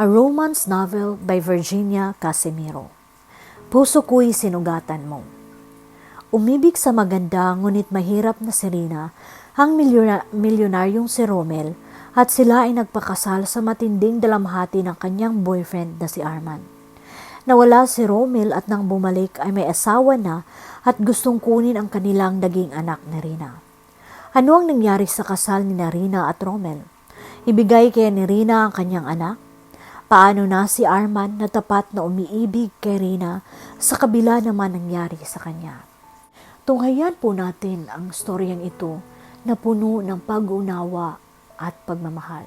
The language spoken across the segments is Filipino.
A Romance Novel by Virginia Casimiro. Puso ko'y sinugatan mo. Umibig sa maganda ngunit mahirap na si Rina ang milyona- milyonaryong si Romel at sila ay nagpakasal sa matinding dalamhati ng kanyang boyfriend na si Arman. Nawala si Romel at nang bumalik ay may asawa na at gustong kunin ang kanilang naging anak na Rina. Ano ang nangyari sa kasal ni Rina at Romel? Ibigay kaya ni Rina ang kanyang anak? Paano na si Arman na tapat na umiibig kay Rina sa kabila naman nangyari sa kanya? Tunghayan po natin ang storyang ito na puno ng pag-unawa at pagmamahal.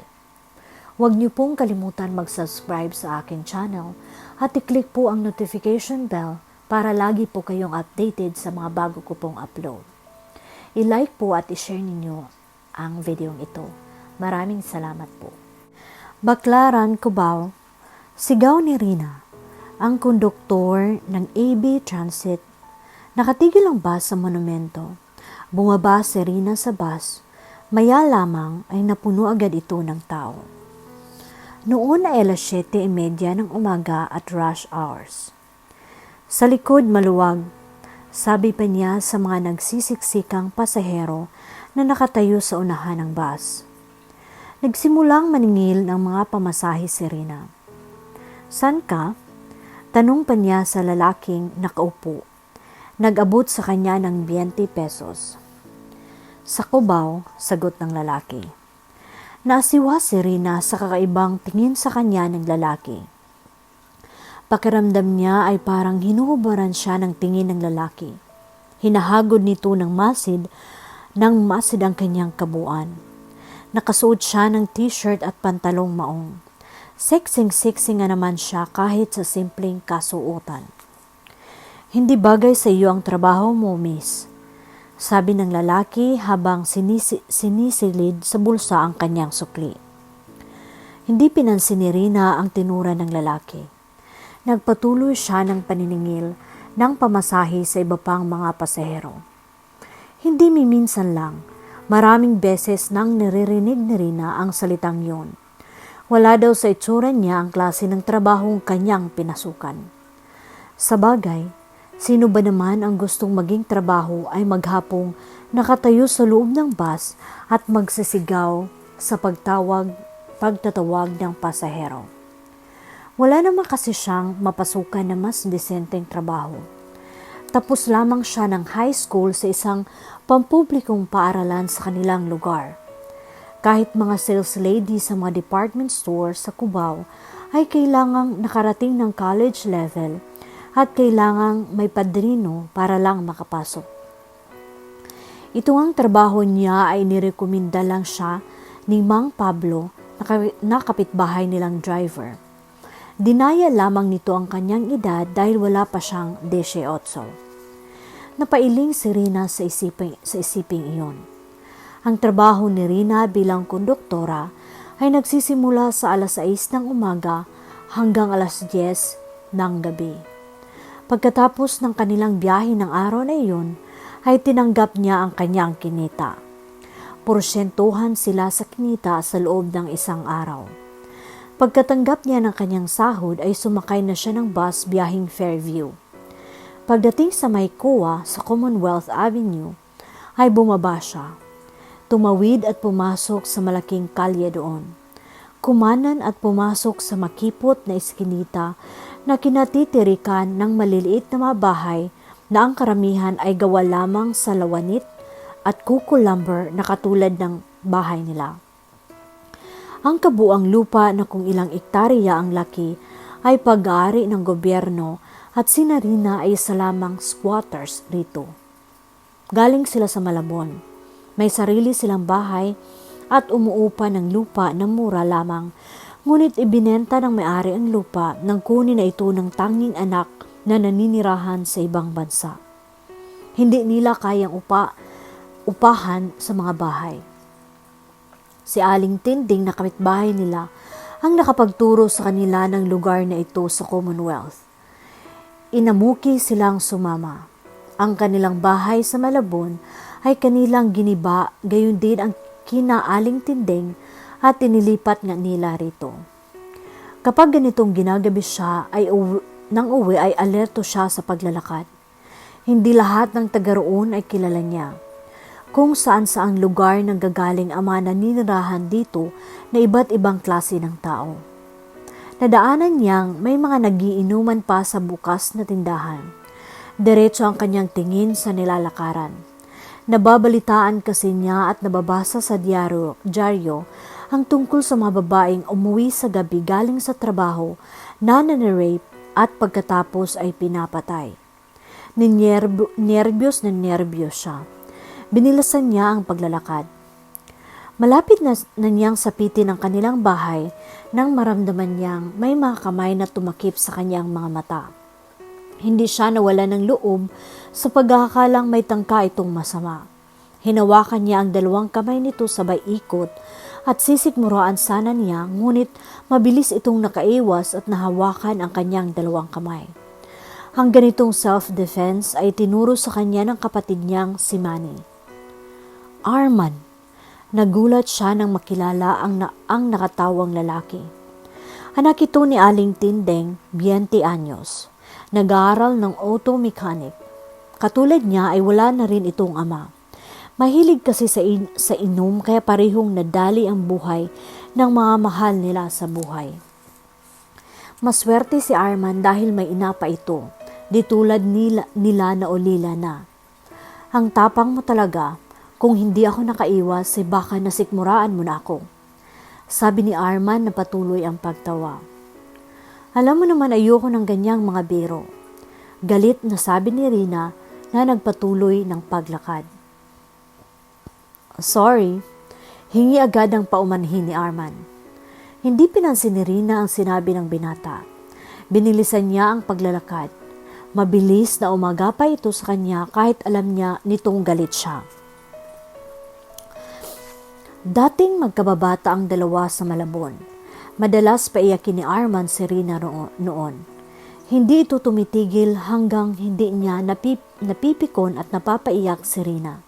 Huwag niyo pong kalimutan mag-subscribe sa akin channel at i-click po ang notification bell para lagi po kayong updated sa mga bago ko pong upload. I-like po at i-share ninyo ang videong ito. Maraming salamat po. Baklaran, Cubao, sigaw ni Rina, ang konduktor ng AB Transit. Nakatigil ang bus sa monumento. Bumaba si Rina sa bus. Maya lamang ay napuno agad ito ng tao. Noon ay alas 7.30 ng umaga at rush hours. Sa likod maluwag, sabi pa niya sa mga nagsisiksikang pasahero na nakatayo sa unahan ng bus. Nagsimulang maningil ng mga pamasahe si Rina. San ka? Tanong pa niya sa lalaking nakaupo. Nag-abot sa kanya ng 20 pesos. Sa Cubao, sagot ng lalaki. Nasiwa si Rina sa kakaibang tingin sa kanya ng lalaki. Pakiramdam niya ay parang hinuhubaran siya ng tingin ng lalaki. Hinahagod nito ng masid ng masid ang kanyang kabuuan. Nakasuot siya ng t-shirt at pantalong maong. Sexing-sexy nga naman siya kahit sa simpleng kasuotan. Hindi bagay sa iyo ang trabaho mo, miss. Sabi ng lalaki habang sinisi- sinisilid sa bulsa ang kanyang sukli. Hindi pinansin ni Rina ang tinura ng lalaki. Nagpatuloy siya ng paniningil ng pamasahe sa iba pang mga pasahero. Hindi miminsan lang, maraming beses nang naririnig ni Rina ang salitang yon. Wala daw sa itsura niya ang klase ng trabahong kanyang pinasukan. Sa bagay, sino ba naman ang gustong maging trabaho ay maghapong nakatayo sa loob ng bus at magsisigaw sa pagtawag, pagtatawag ng pasahero. Wala naman kasi siyang mapasukan na mas desenteng trabaho. Tapos lamang siya ng high school sa isang pampublikong paaralan sa kanilang lugar. Kahit mga sales lady sa mga department store sa Cubao ay kailangang nakarating ng college level at kailangang may padrino para lang makapasok. Ito ang trabaho niya ay nirekomenda lang siya ni Mang Pablo na kapitbahay nilang driver. Dinaya lamang nito ang kanyang edad dahil wala pa siyang 18. Napailing si Rina sa isiping, sa isiping iyon. Ang trabaho ni Rina bilang konduktora ay nagsisimula sa alas 6 ng umaga hanggang alas 10 ng gabi. Pagkatapos ng kanilang biyahe ng araw na iyon, ay tinanggap niya ang kanyang kinita. Porsyentuhan sila sa kinita sa loob ng isang araw. Pagkatanggap niya ng kanyang sahod ay sumakay na siya ng bus biyahing Fairview. Pagdating sa Maykua sa Commonwealth Avenue, ay bumaba siya. Tumawid at pumasok sa malaking kalye doon. Kumanan at pumasok sa makipot na iskinita na kinatitirikan ng maliliit na mga bahay na ang karamihan ay gawa lamang sa lawanit at kuko na katulad ng bahay nila. Ang kabuang lupa na kung ilang ektarya ang laki ay pag-aari ng gobyerno at sinarina ay isa lamang squatters rito. Galing sila sa Malabon. May sarili silang bahay at umuupa ng lupa ng mura lamang ngunit ibinenta ng may-ari ang lupa nang kunin na ito ng tanging anak na naninirahan sa ibang bansa. Hindi nila kayang upa, upahan sa mga bahay. Si Aling Tinding na kapitbahay nila ang nakapagturo sa kanila ng lugar na ito sa Commonwealth. Inamuki silang sumama. Ang kanilang bahay sa Malabon ay kanilang giniba, gayon din ang kinaaling tinding at inilipat nga nila rito. Kapag ganitong ginagabi siya ay uwi, nang uwi ay alerto siya sa paglalakad. Hindi lahat ng taga roon ay kilala niya. Kung saan saang lugar nang gagaling ang mga naninirahan dito na iba't ibang klase ng tao. Nadaanan niyang may mga nagiinuman pa sa bukas na tindahan. Diretso ang kanyang tingin sa nilalakaran. Nababalitaan kasi niya at nababasa sa diaryo, dyaryo ang tungkol sa mga babaeng umuwi sa gabi galing sa trabaho na nanirape at pagkatapos ay pinapatay. Nervyos na nervyos siya. Binilasan niya ang paglalakad. Malapit na, na niyang sapitin ang kanilang bahay nang maramdaman niyang may mga kamay na tumakip sa kanyang mga mata. Hindi siya nawala ng loob sa pagkakalang may tangka itong masama. Hinawakan niya ang dalawang kamay nito sabay ikot at sisikmuraan sana niya ngunit mabilis itong nakaiwas at nahawakan ang kanyang dalawang kamay. Ang ganitong self-defense ay tinuro sa kanya ng kapatid niyang si Manny. Arman, nagulat siya nang makilala ang, na, ang nakatawang lalaki. Anak ito ni Aling Tindeng, 20 anyos. Nag-aaral ng auto mechanic. Katulad niya ay wala na rin itong ama. Mahilig kasi sa, in, sa inom kaya parehong nadali ang buhay ng mga mahal nila sa buhay. Maswerte si Arman dahil may ina pa ito, di tulad nila, nila na ulila na. Ang tapang mo talaga, kung hindi ako nakaiwas, si baka nasikmuraan mo na ako. Sabi ni Arman na patuloy ang pagtawa. Alam mo naman ayoko ng ganyang mga biro. Galit na sabi ni Rina na nagpatuloy ng paglakad. Sorry, hingi agad ang paumanhin ni Arman. Hindi pinansin ni Rina ang sinabi ng binata. Binilisan niya ang paglalakad. Mabilis na umaga pa ito sa kanya kahit alam niya nitong galit siya. Dating magkababata ang dalawa sa Malabon Madalas paiyakin ni Arman si Rina noon. Hindi ito tumitigil hanggang hindi niya napip, napipikon at napapaiyak si Rina.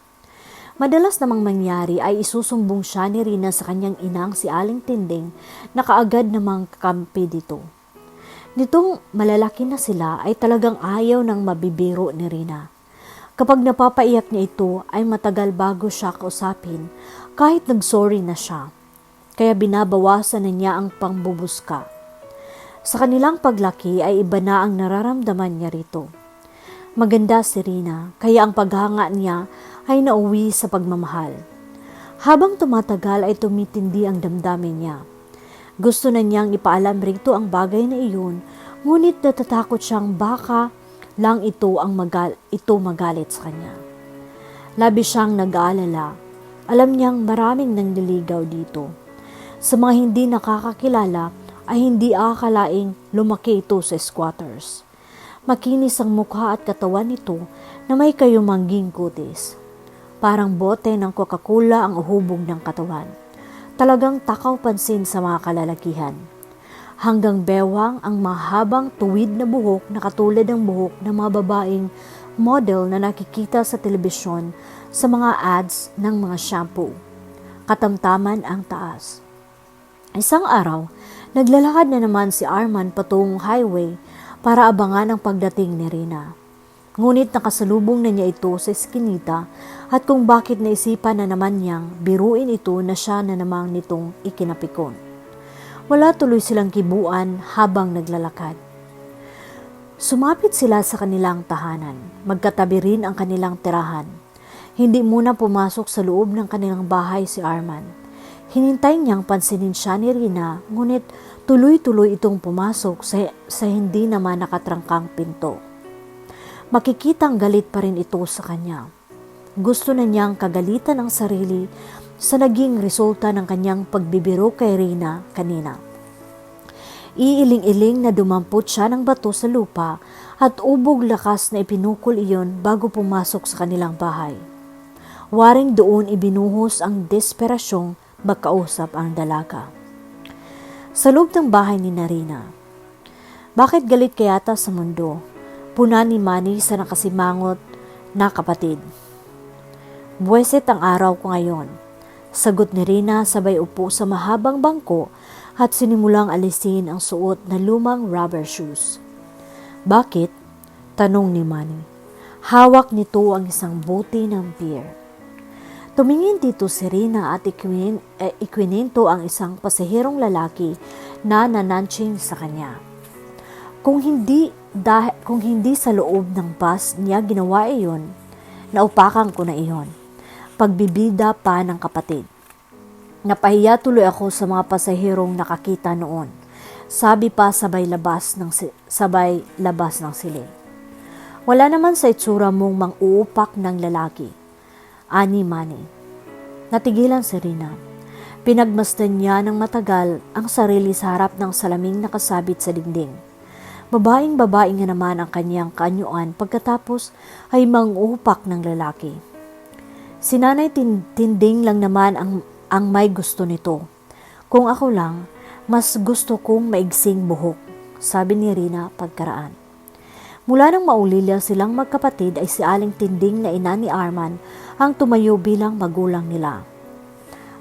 Madalas namang mangyari ay isusumbong siya ni Rina sa kanyang inang si Aling Tinding na kaagad namang kakampi dito. Nitong malalaki na sila ay talagang ayaw ng mabibiro ni Rina. Kapag napapaiyak niya ito ay matagal bago siya kausapin kahit nagsorry na siya kaya binabawasan na niya ang pangbubuska. Sa kanilang paglaki ay iba na ang nararamdaman niya rito. Maganda si Rina, kaya ang paghanga niya ay nauwi sa pagmamahal. Habang tumatagal ay tumitindi ang damdamin niya. Gusto na niyang ipaalam rito ang bagay na iyon, ngunit natatakot siyang baka lang ito ang magal ito magalit sa kanya. Labi siyang nag-aalala. Alam niyang maraming nangliligaw dito sa mga hindi nakakakilala ay hindi akalaing lumaki ito sa squatters. Makinis ang mukha at katawan nito na may kayumangging kutis. Parang bote ng Coca-Cola ang uhubog ng katawan. Talagang takaw pansin sa mga kalalakihan. Hanggang bewang ang mahabang tuwid na buhok na katulad ng buhok ng mga babaeng model na nakikita sa telebisyon sa mga ads ng mga shampoo. Katamtaman ang taas. Isang araw, naglalakad na naman si Arman patungong highway para abangan ang pagdating ni Rina. Ngunit nakasalubong na niya ito sa eskinita at kung bakit naisipan na naman niyang biruin ito na siya na namang nitong ikinapikon. Wala tuloy silang kibuan habang naglalakad. Sumapit sila sa kanilang tahanan. Magkatabi rin ang kanilang tirahan. Hindi muna pumasok sa loob ng kanilang bahay si Arman Hinintay niyang pansinin siya ni Rina, ngunit tuloy-tuloy itong pumasok sa, sa hindi naman nakatrangkang pinto. Makikitang galit pa rin ito sa kanya. Gusto na niyang kagalitan ang sarili sa naging resulta ng kanyang pagbibiro kay Rina kanina. Iiling-iling na dumampot siya ng bato sa lupa at ubog lakas na ipinukol iyon bago pumasok sa kanilang bahay. Waring doon ibinuhos ang desperasyong magkausap ang dalaga. Sa loob ng bahay ni Narina, bakit galit kayata sa mundo? Puna ni Manny sa nakasimangot na kapatid. Buwesit ang araw ko ngayon. Sagot ni Rina sabay upo sa mahabang bangko at sinimulang alisin ang suot na lumang rubber shoes. Bakit? Tanong ni Manny. Hawak nito ang isang bote ng beer. Tumingin dito si Rina at ikwin, eh, ang isang pasahirong lalaki na nananching sa kanya. Kung hindi, dah, kung hindi sa loob ng bus niya ginawa iyon, naupakan ko na iyon. Pagbibida pa ng kapatid. Napahiya tuloy ako sa mga pasahirong nakakita noon. Sabi pa sabay labas ng sabay labas ng siling. Wala naman sa itsura mong mang-uupak ng lalaki. Ani Mani. Natigilan si Rina. Pinagmasdan niya ng matagal ang sarili sa harap ng salaming nakasabit sa dingding. Babaeng babae nga naman ang kanyang kanyuan pagkatapos ay mang-uupak ng lalaki. Si Nanay tin- Tinding lang naman ang, ang may gusto nito. Kung ako lang, mas gusto kong maigsing buhok, sabi ni Rina pagkaraan. Mula nang maulila silang magkapatid ay si Aling Tinding na ina ni Arman ang tumayo bilang magulang nila.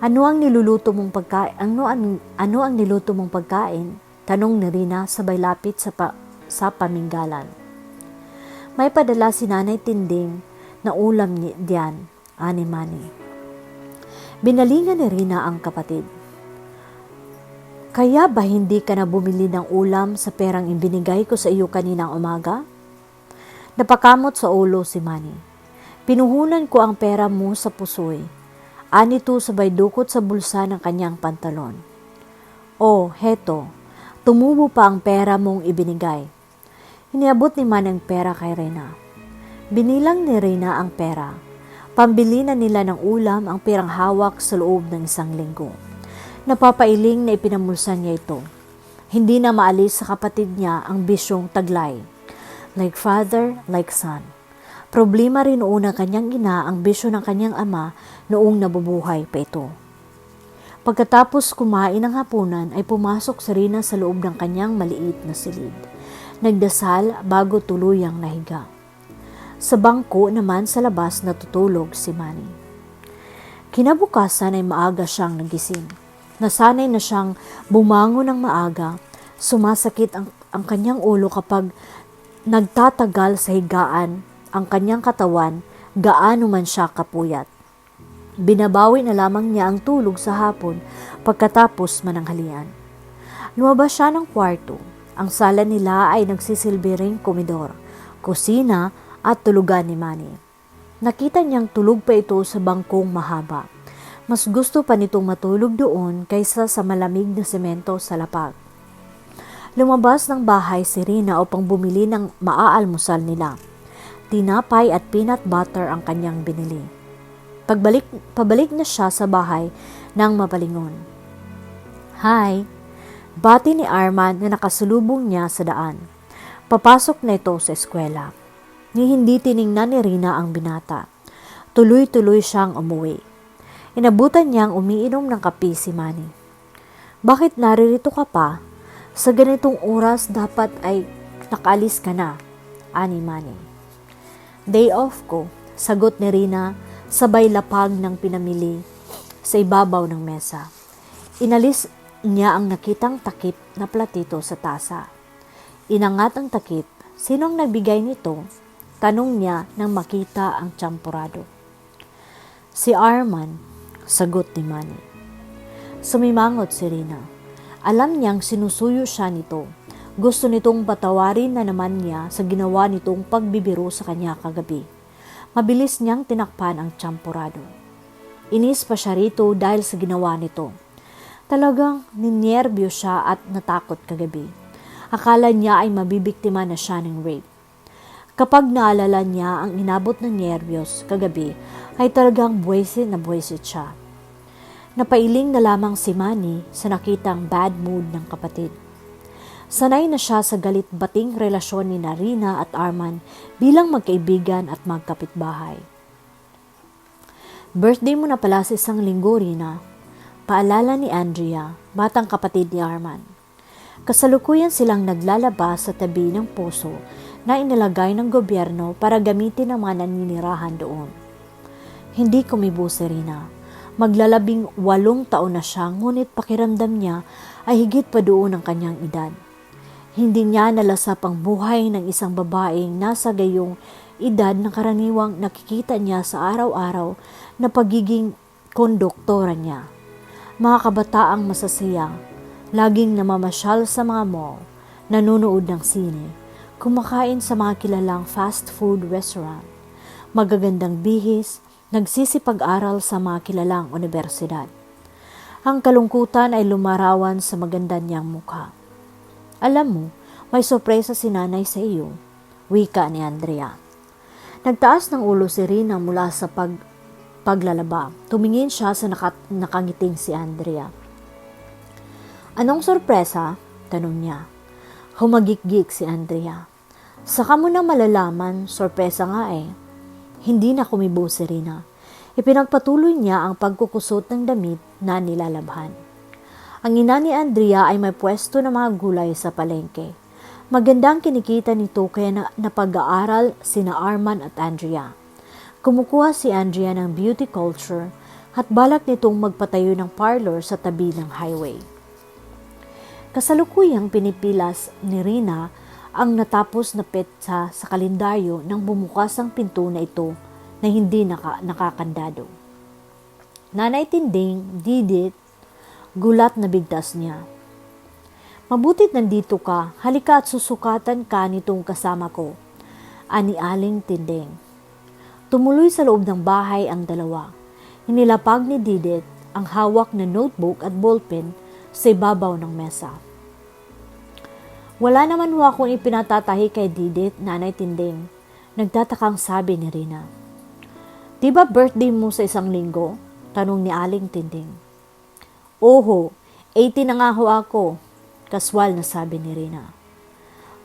Ano ang niluluto mong pagkain? Ano ang, ano ang niluto mong pagkain? Tanong ni Rina sabay lapit sa, pa, sa paminggalan. May padala si Nanay Tinding na ulam ni diyan, ani mani. Binalingan ni Rina ang kapatid. Kaya ba hindi ka na bumili ng ulam sa perang ibinigay ko sa iyo kaninang umaga? Napakamot sa ulo si Manny. Pinuhunan ko ang pera mo sa pusoy. Anito sabay dukot sa bulsa ng kanyang pantalon. Oh, heto. Tumubo pa ang pera mong ibinigay. Iniabot ni Man ang pera kay Reyna. Binilang ni Reyna ang pera. Pambili na nila ng ulam ang pirang hawak sa loob ng isang linggo. Napapailing na ipinamulsan niya ito. Hindi na maalis sa kapatid niya ang bisyong taglay. Like father, like son. Problema rin noon ng kanyang ina ang bisyo ng kanyang ama noong nabubuhay pa ito. Pagkatapos kumain ng hapunan ay pumasok si Rina sa loob ng kanyang maliit na silid. Nagdasal bago tuluyang nahiga. Sa bangko naman sa labas natutulog si Manny. Kinabukasan ay maaga siyang nagising. Nasanay na siyang bumangon ng maaga, sumasakit ang, ang kanyang ulo kapag nagtatagal sa higaan ang kanyang katawan, gaano man siya kapuyat. Binabawi na lamang niya ang tulog sa hapon pagkatapos mananghalian. Lumabas siya ng kwarto. Ang sala nila ay nagsisilbi ring komedor, kusina at tulugan ni Manny. Nakita niyang tulog pa ito sa bangkong mahaba. Mas gusto pa nitong matulog doon kaysa sa malamig na semento sa lapag. Lumabas ng bahay si Rina upang bumili ng maaalmusal nila. Tinapay at peanut butter ang kanyang binili. Pagbalik, pabalik na siya sa bahay nang mapalingon. Hi! Bati ni Arman na nakasulubong niya sa daan. Papasok na ito sa eskwela. Ni hindi tiningnan ni Rina ang binata. Tuloy-tuloy siyang umuwi. Inabutan niyang umiinom ng kape si Manny. Bakit naririto ka pa? Sa ganitong oras dapat ay nakaalis ka na, ani Manny. Day off ko, sagot ni Rina sabay lapag ng pinamili sa ibabaw ng mesa. Inalis niya ang nakitang takip na platito sa tasa. Inangat ang takip. Sinong nagbigay nito? Tanong niya nang makita ang champurado. Si Arman, sagot ni Manny. Sumimangot si Rina. Alam niyang sinusuyo siya nito. Gusto nitong patawarin na naman niya sa ginawa nitong pagbibiro sa kanya kagabi. Mabilis niyang tinakpan ang champurado. Inis pa siya rito dahil sa ginawa nito. Talagang ninyervyo siya at natakot kagabi. Akala niya ay mabibiktima na siya ng rape. Kapag naalala niya ang inabot ng nerbiyos kagabi, ay talagang buwisit na buwisit siya. Napailing na lamang si Manny sa nakitang bad mood ng kapatid. Sanay na siya sa galit-bating relasyon ni Narina at Arman bilang magkaibigan at magkapitbahay. Birthday mo na pala sa isang linggo, Rina. Paalala ni Andrea, batang kapatid ni Arman. Kasalukuyan silang naglalabas sa tabi ng puso na inilagay ng gobyerno para gamitin ng mga naninirahan doon. Hindi kumibo si Rina. Maglalabing walong taon na siya ngunit pakiramdam niya ay higit pa doon ang kanyang edad. Hindi niya nalasap ang buhay ng isang babaeng nasa gayong edad na karaniwang nakikita niya sa araw-araw na pagiging konduktora niya. Mga kabataang masasaya, laging namamasyal sa mga mall, nanonood ng sine, kumakain sa mga kilalang fast food restaurant, magagandang bihis, nagsisipag-aral sa mga kilalang universidad. Ang kalungkutan ay lumarawan sa maganda niyang mukha. Alam mo, may sorpresa si nanay sa iyo, wika ni Andrea. Nagtaas ng ulo si Rina mula sa pag paglalaba. Tumingin siya sa naka, nakangiting si Andrea. Anong sorpresa? Tanong niya. Humagikgik si Andrea. Saka mo na malalaman, sorpresa nga eh. Hindi na kumibo si Rina. Ipinagpatuloy niya ang pagkukusot ng damit na nilalabhan. Ang ina ni Andrea ay may pwesto ng mga gulay sa palengke. Magandang kinikita nito kaya na, napag-aaral sina Arman at Andrea. Kumukuha si Andrea ng beauty culture at balak nitong magpatayo ng parlor sa tabi ng highway. Kasalukuyang pinipilas ni Rina ang natapos na petsa sa kalendaryo nang bumukas ang pinto na ito na hindi naka, nakakandado. Nanay Tinding, Didit, Gulat na bigtas niya. Mabutit nandito ka, halika at susukatan ka nitong kasama ko. Ani Aling Tinding. Tumuloy sa loob ng bahay ang dalawa. Inilapag ni Didit ang hawak na notebook at ballpen sa ibabaw ng mesa. Wala naman ho akong ipinatatahi kay Didit, Nanay Tinding. Nagtatakang sabi ni Rina. Di ba birthday mo sa isang linggo? Tanong ni Aling Tinding. Oho, 80 na nga ho ako, kaswal na sabi ni Rina.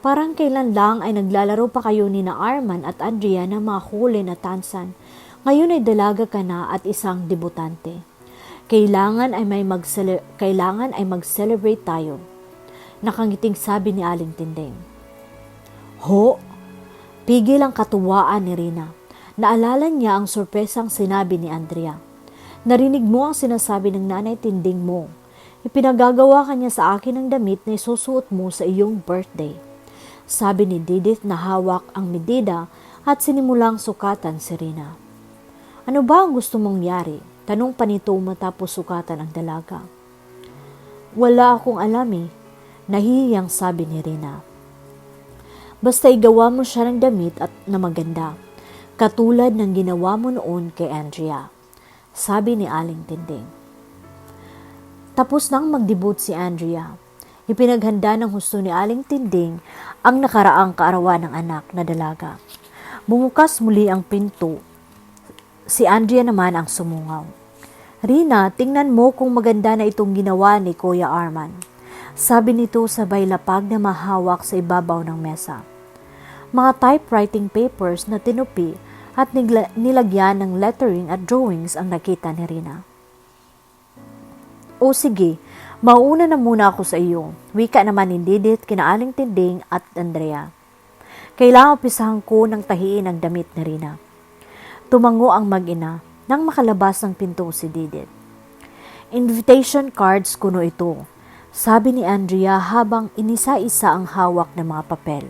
Parang kailan lang ay naglalaro pa kayo ni na Arman at Andrea ng mga huli na tansan. Ngayon ay dalaga ka na at isang debutante. Kailangan ay may mag kailangan ay mag-celebrate tayo. Nakangiting sabi ni Aling Tinding. Ho! Pigil ang katuwaan ni Rina. Naalala niya ang sorpresang sinabi ni Andrea. Narinig mo ang sinasabi ng nanay tinding mo. Ipinagagawa kanya sa akin ng damit na isusuot mo sa iyong birthday. Sabi ni Didith na hawak ang medida at sinimulang sukatan si Rina. Ano ba ang gusto mong yari? Tanong pa nito matapos sukatan ang dalaga. Wala akong alam eh. Nahihiyang sabi ni Rina. Basta igawa mo siya ng damit at na maganda. Katulad ng ginawa mo noon kay Andrea sabi ni Aling Tinding. Tapos nang magdebut si Andrea, ipinaghanda ng husto ni Aling Tinding ang nakaraang kaarawan ng anak na dalaga. Bumukas muli ang pinto. Si Andrea naman ang sumungaw. Rina, tingnan mo kung maganda na itong ginawa ni Kuya Arman. Sabi nito sabay lapag na mahawak sa ibabaw ng mesa. Mga typewriting papers na tinupi at nilagyan ng lettering at drawings ang nakita ni Rina. O sige, mauna na muna ako sa iyo. Wika naman ni Didit, kinaaling tinding at Andrea. Kailangan pisahan ko ng tahiin ang damit ni Rina. Tumango ang mag-ina nang makalabas ng pinto si Didit. Invitation cards kuno ito, sabi ni Andrea habang inisa-isa ang hawak ng mga papel.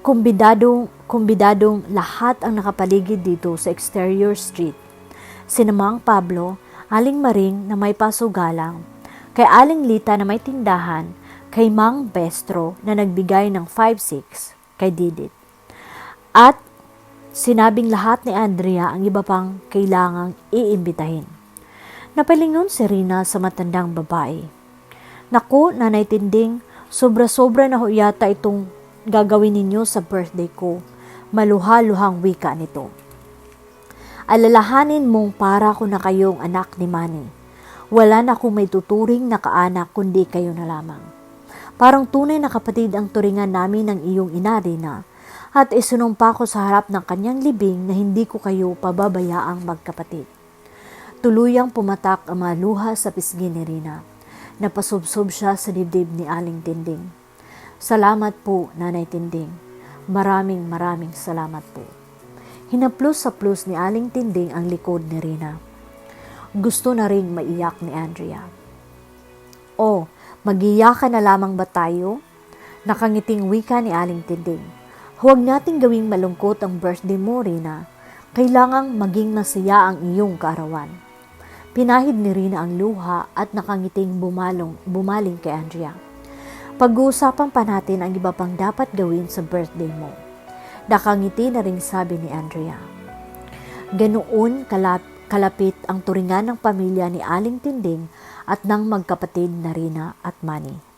Kumbidadong, kumbidadong lahat ang nakapaligid dito sa exterior street. Sinamang Pablo, Aling Maring na may pasugalang, kay Aling Lita na may tindahan, kay Mang Bestro na nagbigay ng 5-6 kay Didit. At sinabing lahat ni Andrea ang iba pang kailangang iimbitahin. Napalingon si Rina sa matandang babae. Naku, nanay tinding, sobra-sobra na ho yata itong gagawin ninyo sa birthday ko. Maluha-luhang wika nito. Alalahanin mong para ko na kayong anak ni Manny. Wala na akong may tuturing na kaanak kundi kayo na lamang. Parang tunay na kapatid ang turingan namin ng iyong ina na at isunumpa ko sa harap ng kanyang libing na hindi ko kayo pababayaang magkapatid. Tuluyang pumatak ang mga luha sa pisngi ni Rina. Napasubsob siya sa dibdib ni Aling Tinding. Salamat po, Nanay Tinding. Maraming maraming salamat po. Hinaplos sa plus ni Aling Tinding ang likod ni Rina. Gusto na ring maiyak ni Andrea. O, magiyakan na lamang ba tayo? Nakangiting wika ni Aling Tinding. Huwag nating gawing malungkot ang birthday mo, Rina. Kailangang maging masaya ang iyong kaarawan. Pinahid ni Rina ang luha at nakangiting bumalong, bumaling kay Andrea. Pag-uusapan pa natin ang iba pang dapat gawin sa birthday mo. Nakangiti na rin sabi ni Andrea. Ganoon kalap, kalapit ang turingan ng pamilya ni Aling Tinding at ng magkapatid na Rina at Manny.